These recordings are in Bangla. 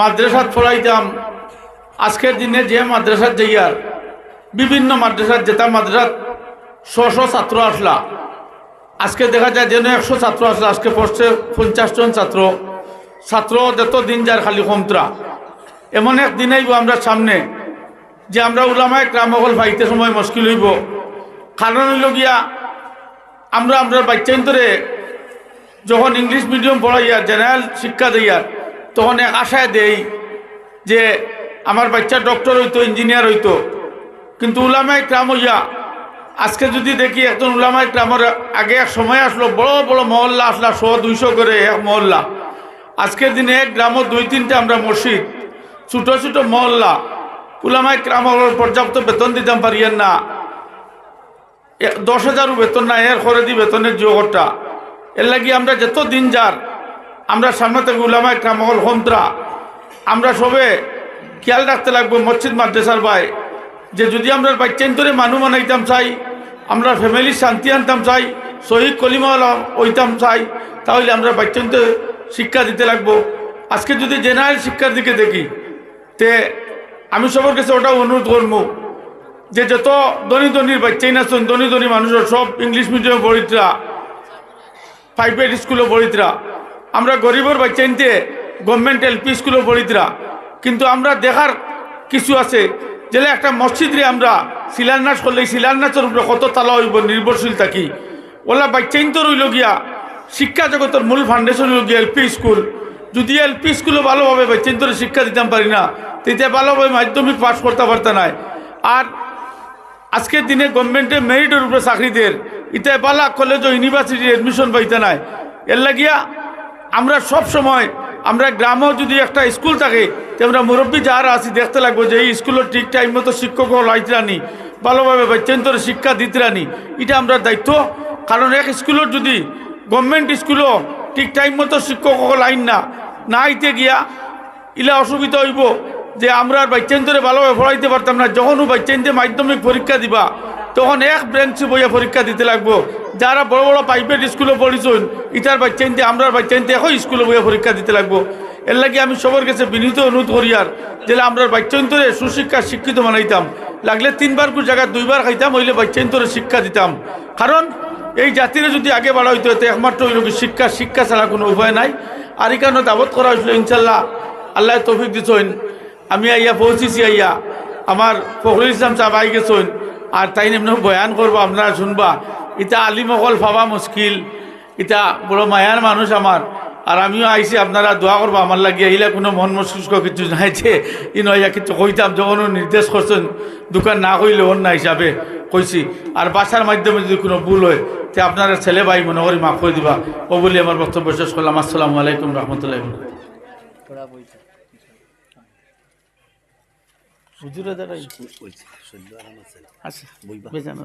মাদ্রাসাত পড়াইতাম। আজকের দিনে যে মাদ্রাসাত যাইয়ার বিভিন্ন মাদ্রাসাত যেটা মাদ্রাসাত ছশো ছাত্র আসলা। আজকে দেখা যায় যেন একশো ছাত্র আসলে, আজকে পড়ছে পঞ্চাশ জন ছাত্র। ছাত্র যত দিন যার খালি কমতরা এমন এক দিন আইব আমরা সামনে, যে আমরা উলামায় গ্রামকল ভাইতে সময় মুশকিল হইব। কারণ হইল গিয়া, আমরা আমরা বাচ্চান্তরে যখন ইংলিশ মিডিয়াম পড়াইয়া জেনারেল শিক্ষা দিয়ার তখন এক আশায় দেই যে আমার বাচ্চা ডক্টর হইতো ইঞ্জিনিয়ার হইতো। কিন্তু উলামায় ক্রাম হইয়া, আজকে যদি দেখি একজন উলামায় ক্রামের আগে এক সময় আসলো, বড় বড় মহল্লা আসলা, শো দুইশো করে এক মহল্লা। আজকের দিনে এক গ্রামও দুই তিনটা আমরা মসজিদ, ছোট ছোট মহল্লা। উলামায় ক্রাম পর্যাপ্ত বেতন দিতাম পারিয়েন না। দশ হাজারও বেতন না এর করে দি বেতনের জোগরটা এর লাগি আমরা যত দিন যার আমরা সামনে থেকে উলামায় ক্রামকল হমত্রা আমরা সবে খেয়াল রাখতে লাগবো মসজিদ মাদ্রাসার ভাই, যে যদি আমরা বাচ্চান্তরে মানুষ বানাইতাম চাই, আমরা ফ্যামিলির শান্তি আনতাম চাই, শহীদ কলিমাওয়ালা হইতাম চাই, তাহলে আমরা বাচ্চান্তরে শিক্ষা দিতে লাগবো। আজকে যদি জেনারেল শিক্ষার দিকে দেখি, তে আমি সবার কাছে ওটা অনুরোধ করব, যে যত ধনী ধনীর বাচ্চাই না ধনী ধনী মানুষের সব ইংলিশ মিডিয়াম পড়িতরা প্রাইভেট স্কুলে পড়িতরা আমরা গরিবের বাচ্চাইনতে গভর্নমেন্ট এলপি স্কুলে পড়িতরা কিন্তু আমরা দেখার কিছু আছে, যেলে একটা মসজিদরে আমরা শিলান্যাস করলে শিলান্যাসের উপরে কত তালা হইব, নির্ভরশীল থাকি। ওলা বাচ্চাইন তো রইল গিয়া, শিক্ষা জগতের মূল ফাউন্ডেশন হইল গিয়া এলপি স্কুল যদি এলপি স্কুলও ভালোভাবে বাচ্চাইন তোর শিক্ষা দিতাম পারি না তেতিয়া ভালোভাবে মাধ্যমিক পাস করতে পারতে নাই আর আজকের দিনে গভর্নমেন্টে মেরিটের উপরে চাকরিদের ইতে বালা কলেজ ও ইউনিভার্সিটির এডমিশন পাইতে নাই এর লাগিয়া আমরা সব সময়, আমরা গ্রামেও যদি একটা স্কুল থাকে আমরা মুরব্বী যারা আছি, দেখতে লাগবো যে এই স্কুলের ঠিক টাইম মতো শিক্ষক লাইতরানি, ভালোভাবে বাচ্চান্তরে শিক্ষা দিতরানি, এটা আমরা দায়িত্ব। কারণ এক স্কুলের যদি গভর্নমেন্ট স্কুলও ঠিক টাইম মতো শিক্ষক লাইন না না আইতে গিয়া ইলা অসুবিধা হইব যে আমরা বাচ্চান্তরে ভালোভাবে পড়াইতে পারতাম না। যখনও বাচ্চান্তে মাধ্যমিক পরীক্ষা দিবা, তখন এক ব্রেঞ্চে বইয়া পরীক্ষা দিতে লাগবো। যারা বড় বড় প্রাইভেট স্কুলে পড়িছুন, ইটার বাচ্চান্তে আমরা বাচ্চান্তে এখন স্কুলে বইয়া পরীক্ষা দিতে লাগবো। এর লাগে আমি সবার কাছে বিনীত অনুরোধ করি আর, যে আমরা বাচ্চান্তরে সুশিক্ষা শিক্ষিত বানাইতাম। লাগলে তিনবার কোন জায়গায় দুইবার খাইতাম, হইলে বাচ্চান্তরে শিক্ষা দিতাম। কারণ এই জাতিরে যদি আগে বাড়া হইতো এতে একমাত্র কি শিক্ষা শিক্ষা ছাড়া কোনো উপায় নাই। আর এই কারণে দাবত করা হয়েছিল ইনশাল্লাহ, আল্লাহ তৌফিক দিছইন। আমি আইয়া পৌঁছিছি আইয়া, আমার ফখরুল ইসলাম সাহেব আই গেছেন আর তাই এমনি বয়ান করব, আপনারা শুনবা। ইটা আলিমকল ভাবা মুশকিল। ইটা বড় মায়ার মানুষ আমার আর আমিও আইসি আপনারা দোয়া করব আমার লাগিয়ে আহিলে কোনো মন মস্তিষ্ক কিছু নাই যে ই নয়া কিছু কইতাম যখন নির্দেশ করছেন দোকান না কইলে অন্য হিসাবে কইছি আর বাসার মাধ্যমে যদি কোনো ভুল হয় তে আপনারা ছেলে ভাই মনে করি মাফ করে দিবা। ও বলে আমার বক্তব্য শেষ করলাম আসসালামু আলাইকুম রহমতুল্লাহ আচ্ছা বেজানো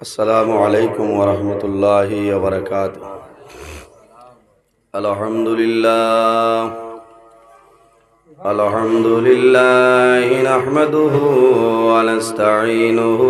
আসসালামু আলাইকুম ওরহমতুল্লাহ বরকাত আলহামদুলিল্লাহ। আলহামদুলিল্লাহ نحمده ونستعينه